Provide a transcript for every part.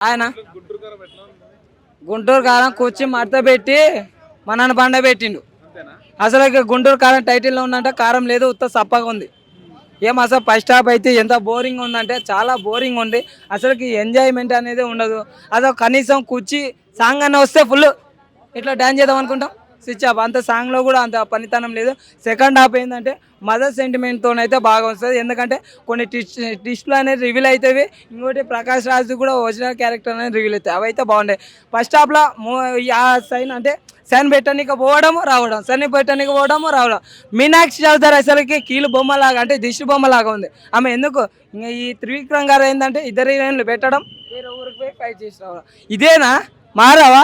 ఆయన గుంటూరు కారం కూర్చి మడత పెట్టి మనని బండ పెట్టిండు. అసలు గుంటూరు కారం టైటిల్లో ఉందంటే కారం లేదు ఉత్త సప్పగా ఉంది. ఏం అసలు ఫస్ట్ హాఫ్ అయితే ఎంత బోరింగ్ ఉందంటే చాలా బోరింగ్ ఉంది. అసలుకి ఎంజాయ్మెంట్ అనేది ఉండదు. అసలు కనీసం కూర్చి సాంగ్ అన్న వస్తే ఫుల్ ఇట్లా డ్యాన్స్ చేద్దాం అనుకుంటాం. స్విచ్ ఆఫ్ అంత సాంగ్లో కూడా అంత పనితనం లేదు. సెకండ్ హాఫ్ ఏంటంటే మదర్ సెంటిమెంట్తోనైతే బాగా వస్తుంది. ఎందుకంటే కొన్ని టిస్ట్ టిస్టులు అనేది రివీల్ అవుతాయి ఇంకోటి ప్రకాష్ రాజ్ కూడా ఒరిజినల్ క్యారెక్టర్ అనేది రివీల్ అవుతాయి అవి అయితే బాగుంటాయి ఫస్ట్ హాఫ్లో ఆ సైన్ అంటే సైన్ పెట్టడానికి పోవడము రావడం. సన్ని పెట్టడానికి పోవడము రావడం. మీనాక్షి చౌదరి అసలుకి కీలు బొమ్మలాగా అంటే దిష్టి బొమ్మలాగా ఉంది. ఆమె ఎందుకు? ఇంకా ఈ త్రివిక్రమ్ గారు ఏంటంటే ఇద్దరు హీరోయిన్లు పెట్టడం వేరే ఊరికి పోయి ఫైట్ చేసి రావడం ఇదేనా? మారావా?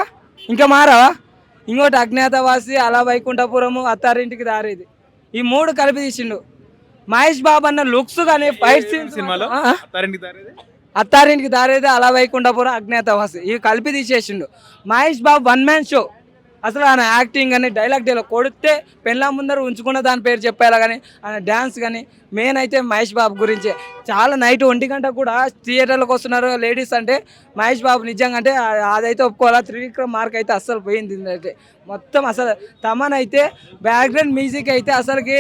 ఇంకా మారావా? ఇంకోటి అజ్ఞాతవాసి అలా వైకుంఠపురము అత్తారింటికి దారేది. ఈ మూడు కలిపి తీసిండు. మహేష్ బాబు అన్న లుక్స్ కానీ ఫైట్ సీన్స్ సినిమాలో? అత్తారింటికి దారేది అలా వైకుంఠపురం అజ్ఞాతవాసి. ఇవి కలిపి తీసేసిండు. Mahesh Babu one man show. అసలు ఆయన యాక్టింగ్ కానీ డైలాగ్ డైలాగ్ కొడితే పెళ్ళ ముందర ఉంచుకున్న దాని పేరు చెప్పేలా కానీ ఆయన డ్యాన్స్ కానీ మెయిన్ అయితే మహేష్ బాబు గురించి. చాలా నైట్ ఒంటి గంట కూడా థియేటర్లకు వస్తున్నారు లేడీస్ అంటే మహేష్ బాబు నిజంగా అంటే అదైతే ఒప్పుకోవాలా? త్రివిక్రమ్ మార్క్ అయితే అస్సలు పోయింది అయితే. మొత్తం అసలు తమన్ అయితే బ్యాక్గ్రౌండ్ మ్యూజిక్ అయితే అసలుకి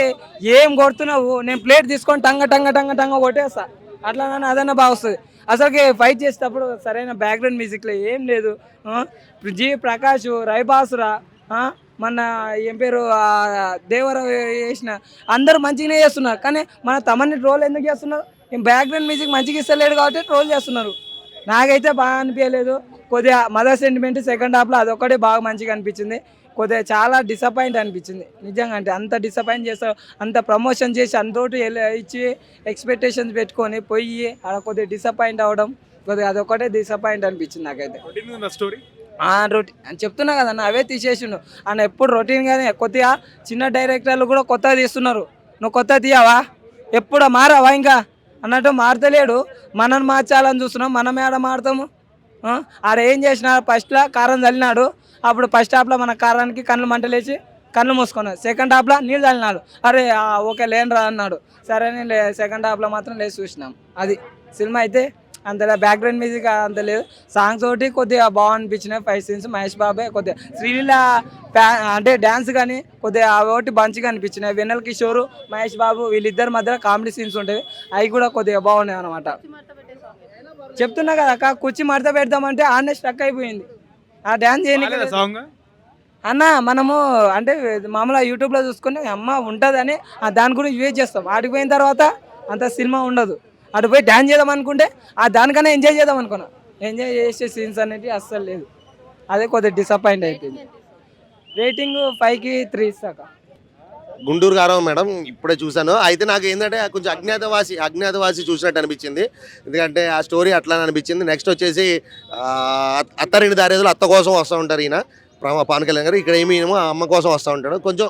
ఏం కొడుతున్నావు? నేను ప్లేట్ తీసుకొని టంగ టంగ టంగ టంగ కొట్టేస్తా. అట్లా నన్ను అదన్నా బాగా వస్తుంది అసలుకి ఫైట్ చేసేటప్పుడు సరైన బ్యాక్గ్రౌండ్ మ్యూజిక్లో ఏం లేదు జి ప్రకాష్ రైబాసురా మన ఏం పేరు దేవర చేసిన అందరూ మంచిగానే చేస్తున్నారు. కానీ మన తమని ట్రోల్ ఎందుకు చేస్తున్నారు? బ్యాక్గ్రౌండ్ మ్యూజిక్ మంచిగా ఇస్తలేడు కాబట్టి ట్రోల్ చేస్తున్నారు. నాకైతే బాగా అనిపించలేదు. కొద్దిగా మదర్ సెంటిమెంట్ సెకండ్ హాఫ్లో అదొక్కటే బాగా మంచిగా అనిపించింది. కొద్దిగా చాలా డిసప్పాయింట్ అనిపించింది. నిజంగా అంటే అంత డిసప్పాయింట్ చేస్తారు అంత ప్రమోషన్ చేసి అంతోటి ఇచ్చి ఎక్స్పెక్టేషన్స్ పెట్టుకొని పోయి అక్కడ కొద్దిగా డిసప్పాయింట్ అవ్వడం కొద్దిగా అదొక్కటే డిసప్పాయింట్ అనిపించింది నాకైతే. రొటీన్ స్టోరీ రొటీన్ అని చెప్తున్నా కదా అన్న అవే తీసేసిండు. ఆయన ఎప్పుడు రొటీన్గానే కొద్దిగా చిన్న డైరెక్టర్లు కూడా కొత్తగా తీస్తున్నారు. నువ్వు కొత్త తీయవా? ఎప్పుడు మారావా ఇంకా? అన్నట్టు మారతలేడు. మనం మార్చాలని చూస్తున్నాం మనం ఏడ మారుతాము? ఆడ ఏం చేసిన ఫస్ట్లో కారం చల్లినాడు. అప్పుడు ఫస్ట్ హాఫ్లో మన కారానికి కళ్ళు మంటలేసి కళ్ళు మూసుకున్నాడు సెకండ్ హాఫ్లో నీళ్ళు చల్లినాడు అరే ఓకే లేనురా అన్నాడు. సరే లే సెకండ్ హాఫ్లో మాత్రం లేచి చూసినాం. అది సినిమా అయితే అంతలా బ్యాక్గ్రౌండ్ మ్యూజిక్ అంత లేదు. సాంగ్స్ ఒకటి కొద్దిగా బాగా అనిపించినాయి ఫైవ్ సీన్స్ మహేష్ బాబే కొద్దిగా శ్రీలీల అంటే డ్యాన్స్ కానీ కొద్దిగా అవి ఒకటి మంచిగా అనిపించినాయి. వెన్నెల కిషోర్ మహేష్ బాబు వీళ్ళిద్దరి మధ్య కామెడీ సీన్స్ ఉంటాయి. అవి కూడా కొద్దిగా బాగున్నాయి అనమాట చెప్తున్నా కదా అక్క కుర్చీ మడత పెడదామంటే ఆడనే స్టక్ అయిపోయింది. ఆ డ్యాన్స్ చేయడానికి సాంగ్ అన్న మనము అంటే మామూలుగా యూట్యూబ్లో చూసుకుని అమ్మ ఉంటుందని ఆ దాని గురించి యూజ్ చేస్తాం. ఆడికి పోయిన తర్వాత అంత సినిమా ఉండదు. అటు పోయి డ్యాన్స్ చేద్దాం అనుకుంటే ఆ దానికన్నా ఎంజాయ్ చేద్దాం అనుకున్నా. ఎంజాయ్ చేసే సీన్స్ అనేది అస్సలు లేదు. అదే కొద్దిగా డిసప్పాయింట్ అయిపోయింది. రేటింగ్ ఫైవ్కి త్రీ ఇస్తాక. గుంటూరు గారం మేడం ఇప్పుడే చూశాను. అయితే నాకు ఏంటంటే కొంచెం అజ్ఞాతవాసి అజ్ఞాతవాసి చూసినట్టు అనిపించింది. ఎందుకంటే ఆ స్టోరీ అట్లా అనిపించింది. నెక్స్ట్ వచ్చేసి అత్తరిని అత్తారింటి దారేదులు అత్త కోసం వస్తూ ఉంటారు ఈయన ప్ర- పవన్ కళ్యాణ్ గారు. ఇక్కడ ఏమి అమ్మ కోసం వస్తూ ఉంటాడు. కొంచెం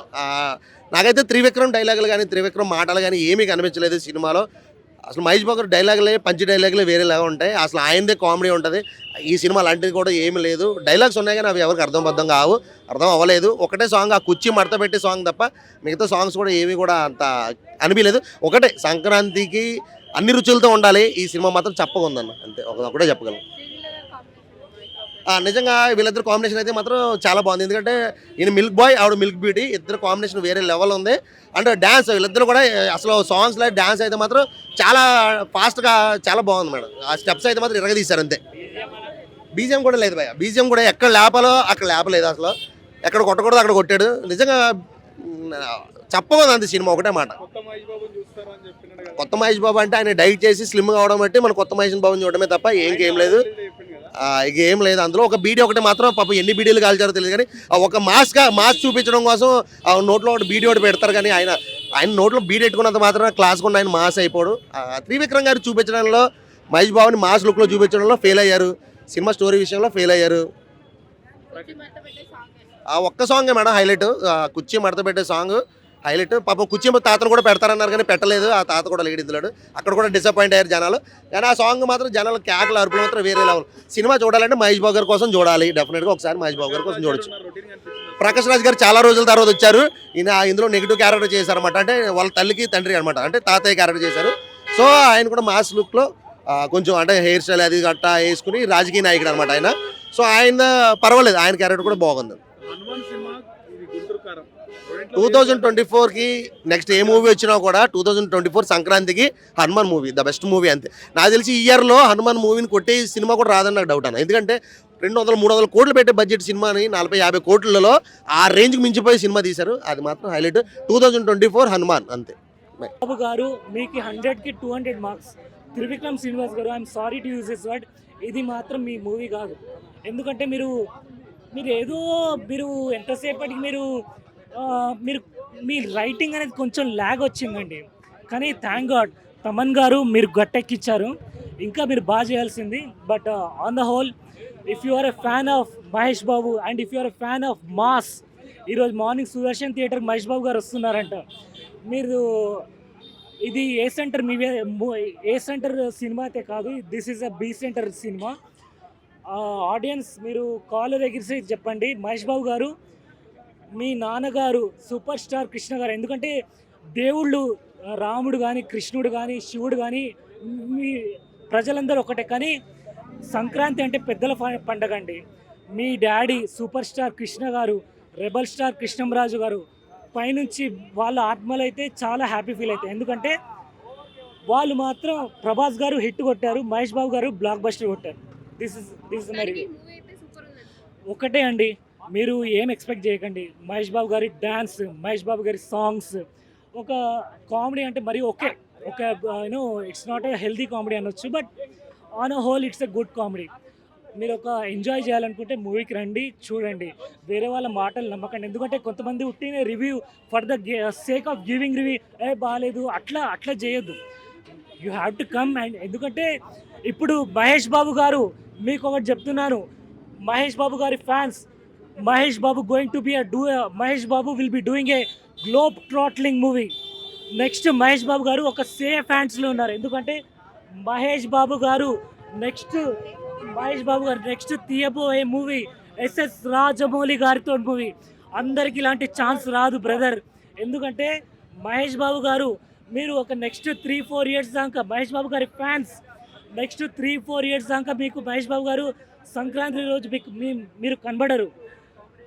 నాకైతే త్రివిక్రమ్ డైలాగులు కానీ త్రివిక్రమ్ మాటలు కానీ ఏమీ కనిపించలేదు సినిమాలో. అసలు మహేష్ బాబు గారు డైలాగులే పంచి డైలాగులే వేరేలాగా ఉంటాయి. అసలు ఆయనదే కామెడీ ఉంటుంది. ఈ సినిమా అలాంటిది కూడా ఏమీ లేదు. డైలాగ్స్ ఉన్నాయి కానీ అవి ఎవరికి అర్థం కావు. అర్థం అవ్వలేదు. ఒకటే సాంగ్ ఆ కుర్చీ మడత పెట్టే సాంగ్ తప్ప మిగతా సాంగ్స్ కూడా ఏమీ కూడా అంత అనిపించలేదు. ఒకటే సంక్రాంతికి అన్ని రుచులతో ఉండాలి. ఈ సినిమా మాత్రం చెప్పకుందన్న అంతే. ఒకటే చెప్పగలను. నిజంగా వీళ్ళిద్దరు కాంబినేషన్ అయితే మాత్రం చాలా బాగుంది. ఎందుకంటే ఈయన మిల్క్ బాయ్ ఆవిడ మిల్క్ బ్యూటీ ఇద్దరు కాంబినేషన్ వేరే లెవెల్ ఉంది. అంటే డ్యాన్స్ వీళ్ళిద్దరు కూడా అసలు సాంగ్స్లో డ్యాన్స్ అయితే మాత్రం చాలా ఫాస్ట్గా చాలా బాగుంది మేడం. ఆ స్టెప్స్ అయితే మాత్రం ఇరగదీశారు అంతే. బీజియం కూడా లేదు భయ బీజియం కూడా ఎక్కడ లేపాలో అక్కడ లేపలేదు అసలు. ఎక్కడ కొట్టకూడదు అక్కడ కొట్టాడు. నిజంగా చెప్పకూడదు అంతే సినిమా ఒకటే మాట. కొత్త మహేష్ బాబు అంటే ఆయన డైట్ చేసి స్లిమ్ కావడం బట్టి మన కొత్త మహేష్ బాబుని చూడడమే తప్ప ఏం లేదు. ఇక ఏం లేదు. అందులో ఒక బీడీ ఒకటి మాత్రం పాపం ఎన్ని బీడీలు కాల్చారో తెలియదు కానీ ఆ ఒక మాస్గా మాస్ చూపించడం కోసం ఆ నోట్లో ఒకటి బీడీ ఒకటి పెడతారు కానీ ఆయన ఆయన నోట్లో బీడీ పెట్టుకున్నంత మాత్రం క్లాస్ కూడా ఆయన మాస్ అయిపోడు. ఆ, త్రివిక్రమ్ గారు చూపించడంలో మహేష్ బాబుని మాస్ లుక్లో చూపించడంలో ఫెయిల్ అయ్యారు. సినిమా స్టోరీ విషయంలో ఫెయిల్ అయ్యారు. ఆ ఒక్క సాంగే మేడం హైలైట్. కుర్చీ మడత పెట్టే సాంగ్. హైలైట్. పాపం కుర్చీ తాతను కూడా పెడతారన్నారు కానీ పెట్టలేదు. ఆ తాత కూడా లేడిద్దులాడు అక్కడ కూడా డిసప్పాయింట్ అయ్యారు జనాలు. కానీ ఆ సాంగ్ మాత్రం జనాలు కేకలు అరుపులు మాత్రం వేరే లెవెల్ సినిమా చూడాలంటే మహేష్ బాబు గారి కోసం చూడాలి. డెఫినెట్గా ఒకసారి మహేష్ బాబు గారి కోసం చూడొచ్చు. ప్రకాష్ రాజ్ గారు చాలా రోజుల తర్వాత వచ్చారు. ఈయన ఇందులో నెగిటివ్ క్యారెక్టర్ చేశారన్నమాట. అంటే వాళ్ళ తల్లికి తండ్రి అనమాట అంటే తాతయ్య క్యారెక్టర్ చేశారు. సో ఆయన కూడా మాస్ లుక్లో కొంచెం అంటే హెయిర్ స్టైల్ అది గట్టా వేసుకుని రాజకీయ నాయకుడు అనమాట ఆయన. సో ఆయన పర్వాలేదు. ఆయన క్యారెక్టర్ కూడా బాగుంది హనుమాన్ సినిమా ఇది గుంటూరు కారం రెండిట్లో టూ థౌజండ్ ట్వంటీ ఫోర్కి నెక్స్ట్ ఏ మూవీ వచ్చినా కూడా టూ థౌజండ్ ట్వంటీ ఫోర్ సంక్రాంతికి Hanuman movie the best movie అంతే. నాకు తెలిసి ఈ ఇయర్లో హనుమాన్ మూవీని కొట్టే సినిమా కూడా రాదని నాకు డౌట్ అన్న. ఎందుకంటే రెండు వందల మూడు వందల కోట్లు పెట్టే బడ్జెట్ సినిమాని నలభై యాభై కోట్లలో ఆ రేంజ్కి మించిపోయి సినిమా తీశారు. అది మాత్రం highlight two thousand twenty four Hanuman అంతే. బాబు గారు మీకు హండ్రెడ్కి two hundred marks Trivikram Srinivas garu I'm sorry to use this word ఇది మాత్రం మీ మూవీ కాదు. ఎందుకంటే మీరు మీరు ఏదో మీరు ఎంతసేపటికి మీరు మీరు మీ రైటింగ్ అనేది కొంచెం ల్యాగ్ వచ్చిందండి. కానీ థ్యాంక్ గాడ్ తమన్ గారు మీరు గట్టెక్కిచ్చారు. ఇంకా మీరు బాగా చేయాల్సింది but on the whole if you are a fan of Mahesh Babu and if you are a fan of mass ఈరోజు మార్నింగ్ సుదర్శన్ థియేటర్ మహేష్ బాబు గారు వస్తున్నారంట. మీరు ఇది ఏ సెంటర్ మీ ఏ సెంటర్ సినిమా అయితే కాదు this is a B centre cinema audience మీరు collar ఎగిరిసి చెప్పండి. మహేష్ బాబు గారు మీ నాన్నగారు సూపర్ స్టార్ కృష్ణ గారు. ఎందుకంటే దేవుళ్ళు రాముడు కానీ కృష్ణుడు కానీ శివుడు కానీ మీ ప్రజలందరూ ఒకటే. కానీ సంక్రాంతి అంటే పెద్దల పండగ అండి. మీ daddy super star Krishna garu rebel star Krishnamraju గారు పైనుంచి వాళ్ళ ఆత్మలు అయితే చాలా హ్యాపీ ఫీల్ అవుతాయి ఎందుకంటే వాళ్ళు మాత్రం ప్రభాస్ గారు హిట్ కొట్టారు మహేష్ బాబు గారు బ్లాక్ బస్టర్ కొట్టారు. దిస్ ఇస్ దిస్ ఇస్ మరి ఒకటే అండి. మీరు ఏం ఎక్స్పెక్ట్ చేయకండి. మహేష్ బాబు గారి డ్యాన్స్ మహేష్ బాబు గారి సాంగ్స్ ఒక కామెడీ అంటే మరి ఓకే. ఒక you know it's not a healthy comedy అనొచ్చు but on a whole it's a good comedy మీరు ఒక ఎంజాయ్ చేయాలనుకుంటే మూవీకి రండి చూడండి. వేరే వాళ్ళ మాటలు నమ్మకండి. ఎందుకంటే కొంతమంది ఉట్టిన review for the sake of giving review ఏ బాగాలేదు అట్లా అట్లా చేయొద్దు. You have to come and ఎందుకంటే ఇప్పుడు మహేష్ బాబు గారు మీకు ఒకటి చెప్తున్నాను. మహేష్ బాబు గారి fans Mahesh Babu going to be do Mahesh Babu will be doing a globe trotting movie next Mahesh Babu garu ఒక సేఫ్ హ్యాండ్స్లో ఉన్నారు. ఎందుకంటే మహేష్ బాబు గారు నెక్స్ట్ మహేష్ బాబు గారు నెక్స్ట్ తీయబోయే మూవీ ఎస్ఎస్ రాజమౌళి గారితో మూవీ అందరికీ ఇలాంటి ఛాన్స్ రాదు బ్రదర్ ఎందుకంటే మహేష్ బాబు గారు మీరు ఒక నెక్స్ట్ త్రీ ఫోర్ ఇయర్స్ దాకా మహేష్ బాబు గారి fans next three four years దాకా మీకు మహేష్ బాబు గారు సంక్రాంతి రోజు మీకు మీ- మీరు కనబడరు.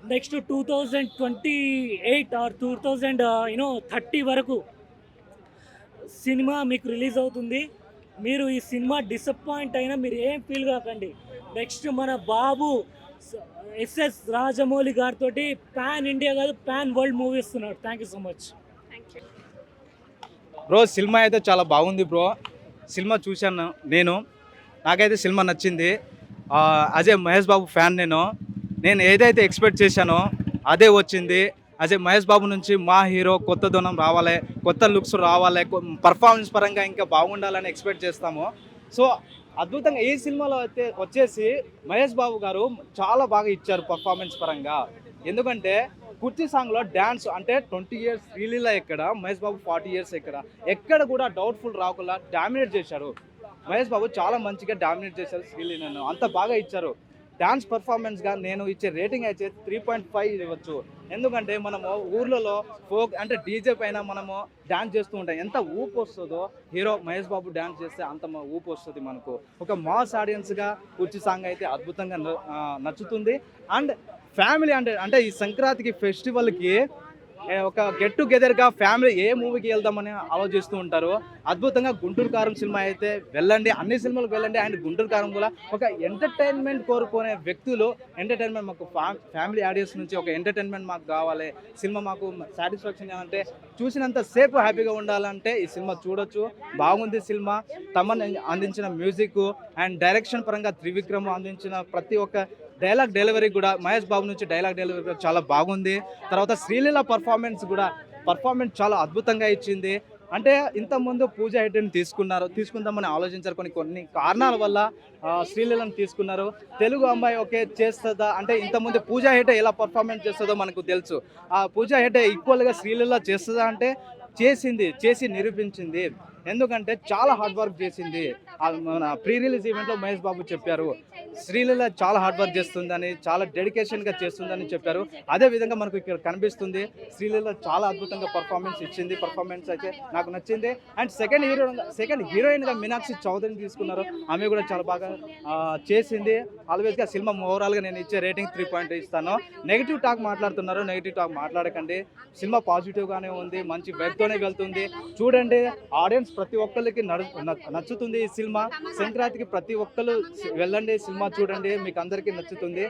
Next two thousand twenty eight or two thousand you know thirty వరకు సినిమా మీకు రిలీజ్ అవుతుంది. మీరు ఈ సినిమా డిసప్పాయింట్ అయినా మీరు ఏం ఫీల్ కాకండి. నెక్స్ట్ మన బాబు ఎస్ఎస్ రాజమౌళి గారితో పాన్ ఇండియా కాదు పాన్ వరల్డ్ మూవీ ఇస్తున్నాడు. Thank you so much. Bro cinema అయితే చాలా బాగుంది బ్రో. సినిమా చూశాను నేను. నాకైతే సినిమా నచ్చింది. ఆ, అజయ్ మహేష్ బాబు ఫ్యాన్ నేను. నేను ఏదైతే ఎక్స్పెక్ట్ చేశానో అదే వచ్చింది. అదే మహేష్ బాబు నుంచి మా హీరో కొత్త దొనం రావాలి కొత్త లుక్స్ రావాలి పర్ఫార్మెన్స్ పరంగా ఇంకా బాగుండాలని ఎక్స్పెక్ట్ చేస్తాము. సో అద్భుతంగా ఈ సినిమాలో అయితే వచ్చేసి మహేష్ బాబు గారు చాలా బాగా ఇచ్చారు పర్ఫార్మెన్స్ పరంగా. ఎందుకంటే కుర్చీ సాంగ్లో డ్యాన్స్ అంటే ట్వంటీ ఇయర్స్ శ్రీలీల ఎక్కడ మహేష్ బాబు ఫార్టీ ఇయర్స్ ఎక్కడ. ఎక్కడ కూడా డౌట్ఫుల్ రాకుండా డామినేట్ చేశారు. మహేష్ బాబు చాలా మంచిగా డామినేట్ చేశారు శ్రీలీలను అంత బాగా ఇచ్చారు. డాన్స్ పర్ఫార్మెన్స్గా నేను ఇచ్చే రేటింగ్ అయితే త్రీ పాయింట్ ఫైవ్ ఇవ్వచ్చు. ఎందుకంటే మనము ఊర్లలో ఫోక్ అంటే డీజే పైన మనము డ్యాన్స్ చేస్తూ ఉంటాం. ఎంత ఊపు వస్తుందో హీరో మహేష్ బాబు డ్యాన్స్ చేస్తే అంత ఊపు వస్తుంది మనకు. ఒక మాస్ ఆడియన్స్గా కుర్చీ సాంగ్ అయితే అద్భుతంగా నచ్చుతుంది. అండ్ ఫ్యామిలీ అంటే అంటే ఈ సంక్రాంతికి ఫెస్టివల్కి ఒక గెట్ టుగెదర్గా ఫ్యామిలీ ఏ మూవీకి వెళ్దామని ఆలోచిస్తూ ఉంటారు అద్భుతంగా గుంటూరు కారం సినిమా అయితే వెళ్ళండి అన్ని సినిమాలకు వెళ్ళండి అండ్ గుంటూరు కారం కూడా ఒక ఎంటర్టైన్మెంట్ కోరుకునే వ్యక్తులు ఎంటర్టైన్మెంట్ మాకు ఫ్యామిలీ ఆడియన్స్ నుంచి ఒక ఎంటర్టైన్మెంట్ మాకు కావాలి సినిమా మాకు సాటిస్ఫాక్షన్ అంటే చూసినంత సేపు హ్యాపీగా ఉండాలంటే ఈ సినిమా చూడొచ్చు బాగుంది సినిమా తమన్ అందించిన మ్యూజిక్ అండ్ డైరెక్షన్ పరంగా త్రివిక్రమ్ అందించిన ప్రతి ఒక్క డైలాగ్ డెలివరీ కూడా మహేష్ బాబు నుంచి డైలాగ్ డెలివరీ కూడా చాలా బాగుంది. తర్వాత శ్రీలీల పర్ఫార్మెన్స్ కూడా పర్ఫార్మెన్స్ చాలా అద్భుతంగా ఇచ్చింది. అంటే ఇంతకుముందు పూజ హెడ్ని తీసుకున్నారు తీసుకుందామని ఆలోచించారు. కొన్ని కొన్ని కారణాల వల్ల శ్రీలీలను తీసుకున్నారు. తెలుగు అమ్మాయి ఓకే చేస్తుందా? అంటే ఇంతకుముందు పూజా హెడ్ ఎలా పర్ఫార్మెన్స్ చేస్తుందో మనకు తెలుసు. ఆ పూజా హెడ్ ఈక్వల్గా శ్రీలీల చేస్తుందా అంటే చేసింది చేసి నిరూపించింది. ఎందుకంటే చాలా హార్డ్ వర్క్ చేసింది. మన ప్రీ రిలీజ్ ఈవెంట్లో మహేష్ బాబు చెప్పారు. శ్రీలీల చాలా హార్డ్ వర్క్ చేస్తుందని చాలా డెడికేషన్గా చేస్తుందని చెప్పారు. అదే విధంగా మనకు ఇక్కడ కనిపిస్తుంది శ్రీలీల చాలా అద్భుతంగా పర్ఫార్మెన్స్ ఇచ్చింది. పర్ఫార్మెన్స్ అయితే నాకు నచ్చింది. అండ్ సెకండ్ హీరో సెకండ్ హీరోయిన్గా మీనాక్షి చౌదరిని తీసుకున్నారు. ఆమె కూడా చాలా బాగా చేసింది. ఆల్వేస్గా సినిమా ఓవరాల్గా నేను ఇచ్చే రేటింగ్ త్రీ పాయింట్ ఇస్తాను. నెగిటివ్ టాక్ మాట్లాడుతున్నారు. నెగిటివ్ టాక్ మాట్లాడకండి. సినిమా పాజిటివ్గానే ఉంది. మంచి వెబ్తోనే వెళ్తుంది. చూడండి ఆడియన్స్ ప్రతి ఒక్కరికి నడు నచ్చుతుంది ఈ సినిమా. సంక్రాంతికి ప్రతి ఒక్కరు వెళ్ళండి సినిమా చూడండి మీకు అందరికీ నచ్చుతుంది.